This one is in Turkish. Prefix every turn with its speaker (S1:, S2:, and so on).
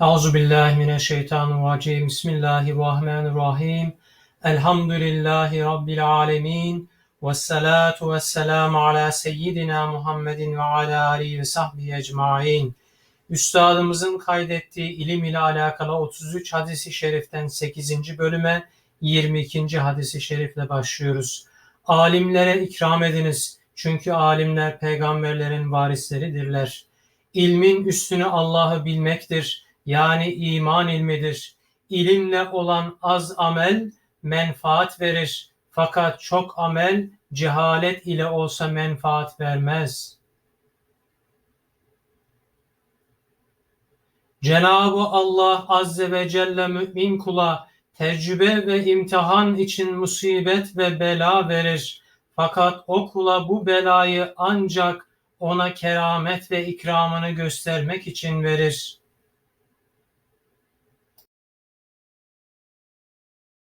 S1: Euzu billahi mineşşeytanirracim. Bismillahirrahmanirrahim. Elhamdülillahi rabbil alamin. Ves salatu vesselamu ala seyyidina Muhammedin ve ala alihi ve sahbihi ecmaîn. Üstadımızın kaydettiği ilim ile alakalı 33 hadisi şeriften 8. bölüme 22. hadisi şerifle başlıyoruz. Alimlere ikram ediniz. Çünkü alimler peygamberlerin varisleridirler. İlmin üstünü Allah'ı bilmektir. Yani iman ilmidir. İlimle olan az amel menfaat verir. Fakat çok amel cehalet ile olsa menfaat vermez. Cenab-ı Allah Azze ve Celle mümin kula tecrübe ve imtihan için musibet ve bela verir. Fakat o kula bu belayı ancak ona keramet ve ikramını göstermek için verir.